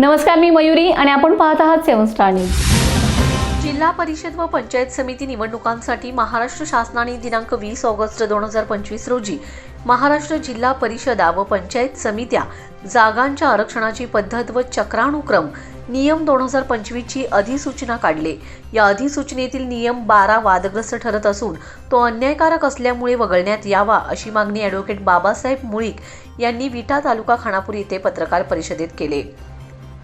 नमस्कार मी मयुरी आणि आपण पाहत आहात सेवन स्टार न्यूज. जिल्हा परिषद व पंचायत समिती निवडणुकांसाठी महाराष्ट्र शासनाने दिनांक वीस ऑगस्ट दोन हजार पंचवीस रोजी महाराष्ट्र जिल्हा परिषदा व पंचायत समित्या जागांच्या आरक्षणाची पद्धत व चक्रानुक्रम नियम दोन हजार पंचवीसची अधिसूचना काढले. या अधिसूचनेतील नियम बारा वादग्रस्त ठरत असून तो अन्यायकारक असल्यामुळे वगळण्यात यावा अशी मागणी ॲडव्होकेट बाबासाहेब मुळीक यांनी विटा तालुका खानापूर येथे पत्रकार परिषदेत केले.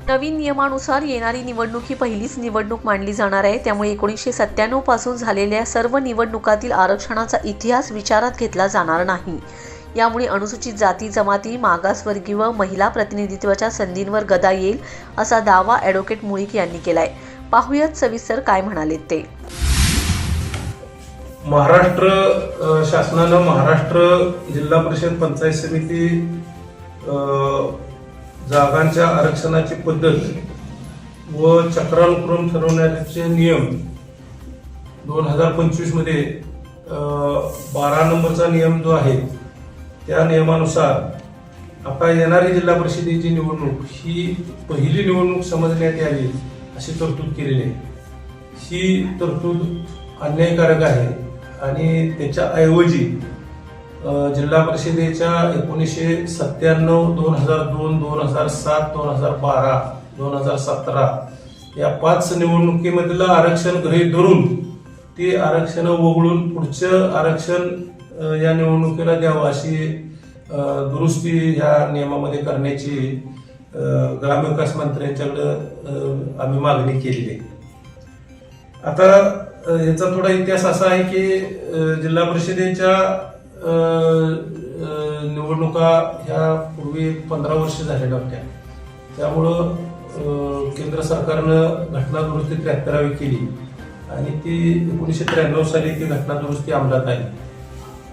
नवीन नियमानुसार येणारी निवडणूक ही पहिलीच निवडणूक मानली जाणार आहे. त्यामुळे एकोणीसशे सत्त्याण्णवपासून झालेल्या सर्व निवडणुकातील आरक्षणाचा इतिहास विचारात घेतला जाणार नाही. यामुळे अनुसूचित जाती जमाती मागासवर्गीय व महिला प्रतिनिधित्वाच्या संधींवर गदा येईल असा दावा ॲडव्होकेट मुळीक यांनी केलाय. पाहुयात सविस्तर काय म्हणाले ते. महाराष्ट्र शासनानं महाराष्ट्र जिल्हा परिषद पंचायत समिती जागांच्या आरक्षणाची पद्धत व चक्रानुक्रम ठरवण्याचे नियम दोन हजार पंचवीसमध्ये बारा नंबरचा नियम जो आहे त्या नियमानुसार आता येणारी जिल्हा परिषदेची निवडणूक ही पहिली निवडणूक समजण्यात यावी अशी तरतूद केलेली आहे. ही तरतूद अन्यायकारक आहे आणि त्याच्या ऐवजी जिल्हा परिषदेच्या एकोणीसशे सत्त्याण्णव दोन हजार दोन दोन हजार सात दोन हजार बारा दोन हजार सतरा या पाच निवडणुकीमधलं आरक्षण गृहीत धरून ती आरक्षण वगळून पुढचं आरक्षण या निवडणुकीला द्यावं अशी दुरुस्ती ह्या नियमामध्ये करण्याची ग्रामविकास मंत्र्यांच्याकडं आम्ही मागणी केलेली आहे. आता याचा थोडा इतिहास असा आहे की जिल्हा परिषदेच्या निवडणुका ह्या पूर्वी पंधरा वर्ष झालेल्या होत्या त्यामुळं केंद्र सरकारनं घटनादुरुस्ती त्र्याहत्तरावी केली आणि ती एकोणीसशे त्र्याण्णव साली ती घटना दुरुस्ती अंमलात आली.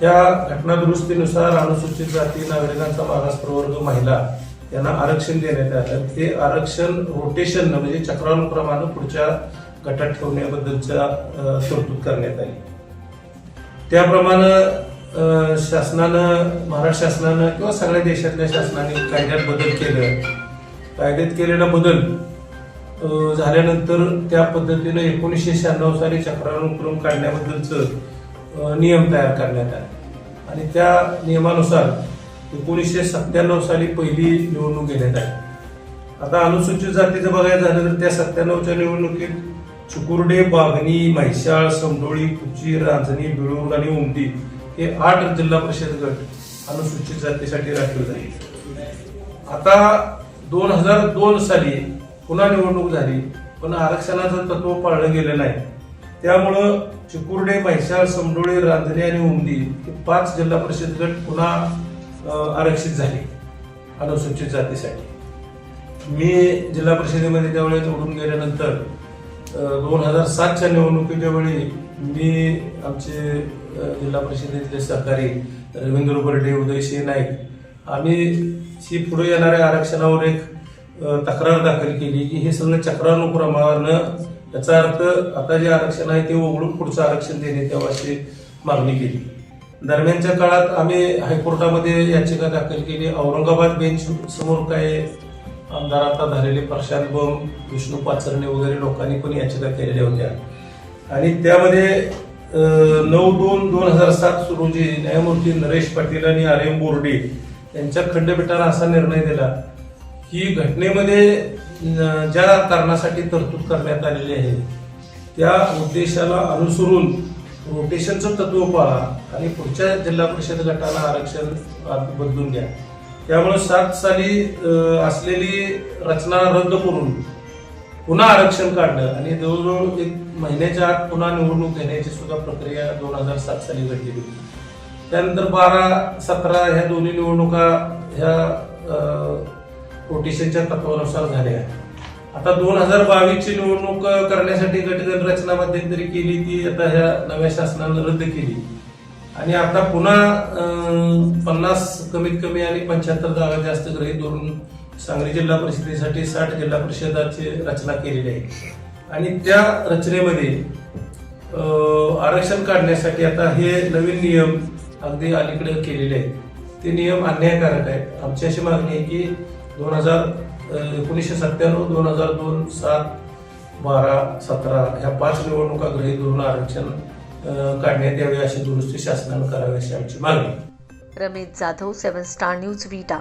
त्या घटनादुरुस्तीनुसार अनुसूचित जाती नागरिकांचा मागास प्रवर्ग महिला यांना आरक्षण देण्यात आलं. ते आरक्षण रोटेशन म्हणजे चक्रानुक्रमानं पुढच्या गटात ठेवण्याबद्दलच्या तरतूद करण्यात आली. त्याप्रमाणे शासनानं महाराष्ट्र शासनानं किंवा सगळ्या देशातल्या शासनाने कायद्यात बदल केलं. कायद्यात केलेला बदल झाल्यानंतर त्या पद्धतीनं एकोणीसशे शहाण्णव साली चक्रानुक्रम काढण्याबद्दलचं नियम तयार करण्यात आला. आणि त्या नियमानुसार एकोणीसशे सत्त्याण्णव साली पहिली निवडणूक घेण्यात आली. आता अनुसूचित जातीचं बघायचं झालं तर त्या सत्त्याण्णवच्या निवडणुकीत चुकुर्डे बागणी म्हैसाळ समडोळी कुची रांजणी बिळूर आणि उमटी हे आठ जिल्हा परिषद गट अनुसूचित जातीसाठी राखीव झाले. आता दोन हजार दोन साली पुन्हा निवडणूक झाली पण आरक्षणाचं तत्व पाळलं गेलं नाही. त्यामुळं चिकुर्डे म्हैसाळ समडोळे रांजणे आणि उमदी हे पाच जिल्हा परिषद गट पुन्हा आरक्षित झाले अनुसूचित जातीसाठी. मी जिल्हा परिषदेमध्ये त्यावेळेस उडून गेल्यानंतर दोन हजार सातच्या निवडणुकीच्या वेळी मी आमचे जिल्हा परिषदेतले सहकारी रवींद्र बर्डे उदयसिंह नाईक आम्ही ही पुढे येणाऱ्या आरक्षणावर एक तक्रार दाखल केली की हे सगळं चक्रानुक्रमानं याचा अर्थ आता जे आरक्षण आहे ते उघडून पुढचं आरक्षण देणे तेव्हा अशी मागणी केली. दरम्यानच्या काळात आम्ही हायकोर्टामध्ये याचिका दाखल केली. औरंगाबाद बेंच समोर काय आमदार आता झालेले प्रशांत बम विष्णू पाचरणे वगैरे लोकांनी पण याचिका केलेल्या होत्या. आणि त्यामध्ये नऊ दोन दोन हजार सात रोजी न्यायमूर्ती नरेश पाटील आणि आर एम बोर्डे यांच्या खंडपीठानं असा निर्णय दिला की घटनेमध्ये ज्या कारणासाठी तरतूद करण्यात आलेली आहे त्या उद्देशाला अनुसरून रोटेशनचं तत्व पाळा आणि पुढच्या जिल्हा परिषद गटाला आरक्षण बदलून द्या त्यामुळे सात साली असलेली रचना रद्द करून पुन्हा आरक्षण काढलं आणि जवळजवळ एक महिन्याच्या आत पुन्हा निवडणूक घेण्याची सुद्धा प्रक्रिया दोन हजार सात साली घडलेली होती. त्यानंतर बारा सतरा ह्या दोन्ही निवडणुका ह्या रोटेशनच्या तत्वानुसार झाल्या. आता दोन हजार बावीसची निवडणूक करण्यासाठी गटगट रचना मध्यंतरी केली ती आता ह्या नव्या शासनानं रद्द केली. आणि आता पुन्हा पन्नास कमीत कमी आणि पंच्याहत्तर जागा जास्त गृहीत धरून सांगली जिल्हा परिषदेसाठी साठ जिल्हा परिषदाची रचना केलेली आहे. आणि त्या रचनेमध्ये आरक्षण काढण्यासाठी आता हे नवीन नियम अगदी अलीकडे केलेले आहेत. ते नियम अन्यायकारक आहेत. आमची अशी मागणी आहे की दोन हजार एकोणीसशे सत्त्याण्णव दोन हजार दोन सात बारा सतरा ह्या पाच निवडणुका गृहीत धरून आरक्षण काढण्यात यावे अशी दुरुस्ती शासनानं करावी अशी आमची मागणी Ramesh Jadhav seven star news Vita.